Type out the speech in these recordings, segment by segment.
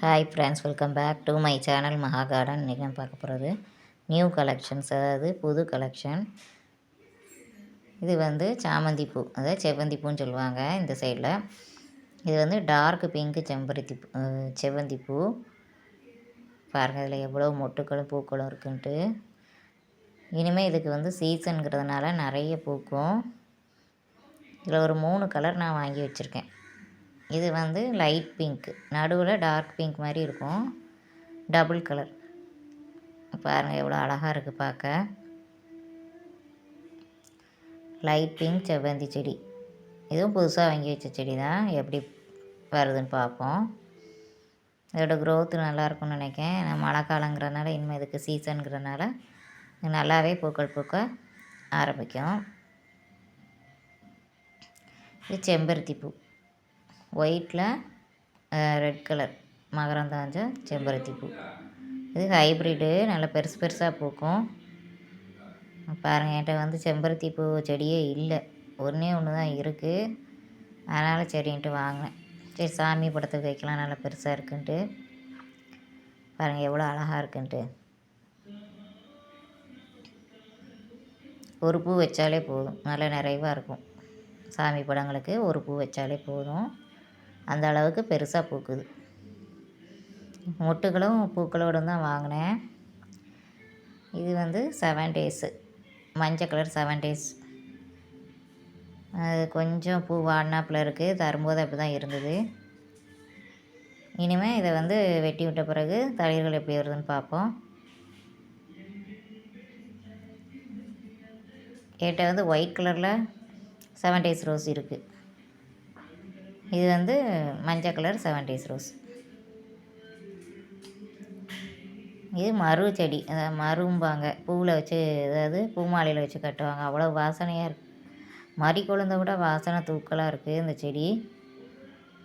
Hi friends welcome back to my channel Maha garden இன்றைக்கி நான் பார்க்க போகிறது நியூ கலெக்ஷன்ஸ் அதாவது புது கலெக்ஷன் இது வந்து சாமந்தி பூ அதாவது செவ்வந்தி பூன்னு சொல்லுவாங்க இந்த சைடில் இது வந்து டார்க் பிங்க்கு செம்பருத்தி பூ செவ்வந்தி பூ. பாருங்கள் இதில் எவ்வளோ மொட்டுக்களும் பூக்களும் இருக்குன்ட்டு. இனிமேல் இதுக்கு வந்து சீசனுங்கிறதுனால நிறைய பூக்கும். இதில் ஒரு மூணு கலர் நான் வாங்கி வச்சுருக்கேன். இது வந்து லைட் பிங்க்கு நடுவில் டார்க் பிங்க் மாதிரி இருக்கும். டபுள் கலர் பாருங்கள் எவ்வளோ அழகாக இருக்குது பார்க்க. லைட் பிங்க் செவ்வந்தி செடி. இதுவும் புதுசாக வாங்கி வச்ச செடி தான் எப்படி வருதுன்னு பார்ப்போம். இதோட க்ரோத்து நல்லாயிருக்கும்னு நினைக்கிறேன். மழை காலங்கிறதுனால இனிமேல் இதுக்கு சீசனுங்கிறதுனால நல்லாவே பூக்கள் பூக்க ஆரம்பிக்கும். இது செம்பருத்தி பூ. ஒயிட்டில் ரெட் கலர் மகரந்தாஞ்ச செம்பருத்தி பூ இது ஹைப்ரிட்டு நல்லா பெருசு பெருசாக பூக்கும். பாருங்கள் என்கிட்ட வந்து செம்பருத்தி பூ செடியே இல்லை. ஒன்றே ஒன்று தான் இருக்குது அதனால் சரின்ட்டு வாங்கினேன். சரி சாமி படத்துக்கு வைக்கலாம் நல்லா பெருசாக இருக்குன்ட்டு. பாருங்கள் எவ்வளோ அழகாக இருக்குன்ட்டு. ஒரு பூ வச்சாலே போதும். நல்லா நிறைவாக இருக்கும். சாமி படங்களுக்கு ஒரு பூ வச்சாலே போதும். அந்த அளவுக்கு பெருசாக பூக்குது. மொட்டுகளும் பூக்களோடு தான் வாங்கினேன். இது வந்து செவன் டேஸு மஞ்சள் கலர் செவன் டேஸ் அது கொஞ்சம் பூ வாடினாப்பில் இருக்குது தரும்போது அப்படி தான் இருந்தது. இனிமேல் இதை வந்து வெட்டி விட்ட பிறகு தளிர்கள் எப்படி வருதுன்னு பார்ப்போம். கேட்ட வந்து ஒயிட் கலரில் செவன் டேஸ் ரோஸ் இருக்குது இது வந்து மஞ்சள் கலர் செவன்டீஸ் ரோஸ் இது மரு செடி அதாவது மரும்பாங்க. பூவில் வச்சு அதாவது பூ மாலையில் வச்சு கட்டுவாங்க. அவ்வளோ வாசனையாக இருக்குது மறி கொழுந்த விட வாசனை தூக்கலாக இருக்குது இந்த செடி.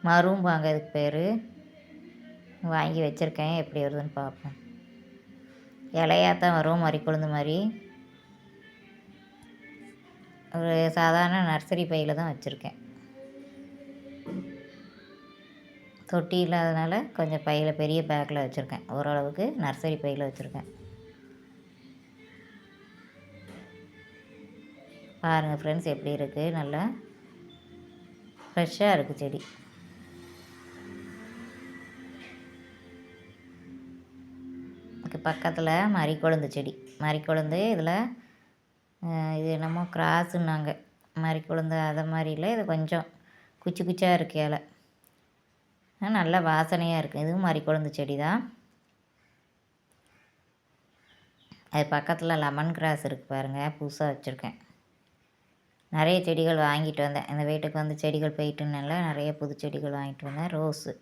மரும்பாங்க இதுக்கு பேர். வாங்கி வச்சுருக்கேன். எப்படி வருதுன்னு பார்ப்போம். இலையாக தான் வரும் மறி கொழுந்து மாதிரி. ஒரு சாதாரண நர்சரி பையில் தான் வச்சுருக்கேன். தொட்டி இல்லாதனால கொஞ்சம் பையில் பெரிய பேக்கில் வச்சுருக்கேன். ஓரளவுக்கு நர்சரி பையில் வச்சுருக்கேன். பாருங்கள் ஃப்ரெண்ட்ஸ் எப்படி இருக்குது நல்லா ஃப்ரெஷ்ஷாக இருக்குது செடி. பக்கத்தில் மறிக்கொழுந்து செடி. மறிக்கொழுந்து இதில் இது என்னமோ கிராஸுன்னாங்க மறிக்கொழுந்து அதை மாதிரி இல்லை இது கொஞ்சம் குச்சி குச்சியாக இருக்குது இலை. நல்ல வாசனையாக இருக்குது இதுவும் மாதிரி குழந்தை செடி தான் அது பக்கத்தில் லெமன் கிராஸ் இருக்குது பாருங்கள் புதுசாக வச்சுருக்கேன். நிறைய செடிகள் வாங்கிட்டு வந்தேன். இந்த வீட்டுக்கு வந்து செடிகள் போயிட்டுனால நிறைய புது செடிகள் வாங்கிட்டு வந்தேன். ரோஸு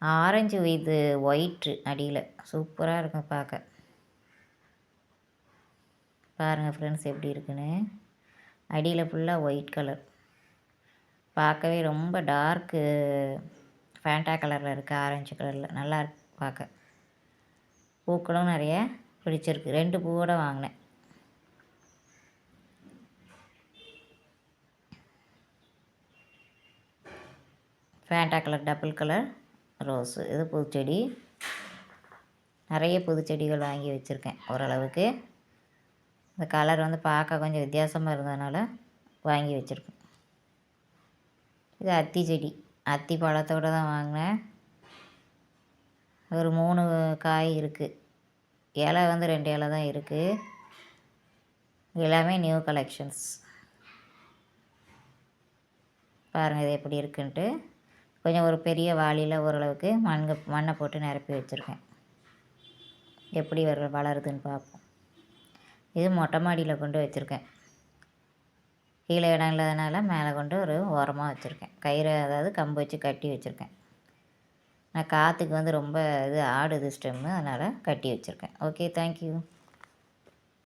ஆரஞ்சு இது ஒயிட்ரு அடியில். சூப்பராக இருக்கும் பார்க்க. பாருங்கள் ஃப்ரெண்ட்ஸ் எப்படி இருக்குன்னு. அடியில் ஃபுல்லாக ஒயிட் கலர் பார்க்கவே ரொம்ப டார்க்கு ஃபேண்டா கலரில் இருக்குது ஆரஞ்சு கலரில். நல்லா இருக்கு பார்க்க பூக்களும் நிறைய பிடிச்சிருக்கு. ரெண்டு பூவோட வாங்கினேன். Fanta colour double colour rose. இது பூச்செடி. நிறைய புதுச்செடிகள் வாங்கி வச்சுருக்கேன் ஓரளவுக்கு. இந்த கலர் வந்து பார்க்க கொஞ்சம் வித்தியாசமாக இருந்ததுனால வாங்கி வச்சுருக்கேன். இது அத்தி செடி. அத்தி பழத்தோடு தான் வாங்கினேன். ஒரு மூணு காய் இருக்குது இலை வந்து ரெண்டு இலை தான் இருக்குது எல்லாமே நியூ கலெக்ஷன்ஸ் பாருங்கள் இது எப்படி இருக்குன்ட்டு. கொஞ்சம் ஒரு பெரிய வாளியில் ஓரளவுக்கு மண் மண்ணை போட்டு நிரப்பி வச்சுருக்கேன். எப்படி வர வளருதுன்னு பார்ப்போம் இது மொட்டை மாடியில் கொண்டு வச்சுருக்கேன். கீழே இடம் இல்லாதனால மேலே கொண்டு ஒரு ஓரமாக வச்சுருக்கேன். கயிறு அதாவது கம்பு வச்சு கட்டி வச்சுருக்கேன். நான் காற்றுக்கு வந்து ரொம்ப இது ஆடுது ஸ்டெம்மு அதனால் கட்டி வச்சுருக்கேன். Okay thank you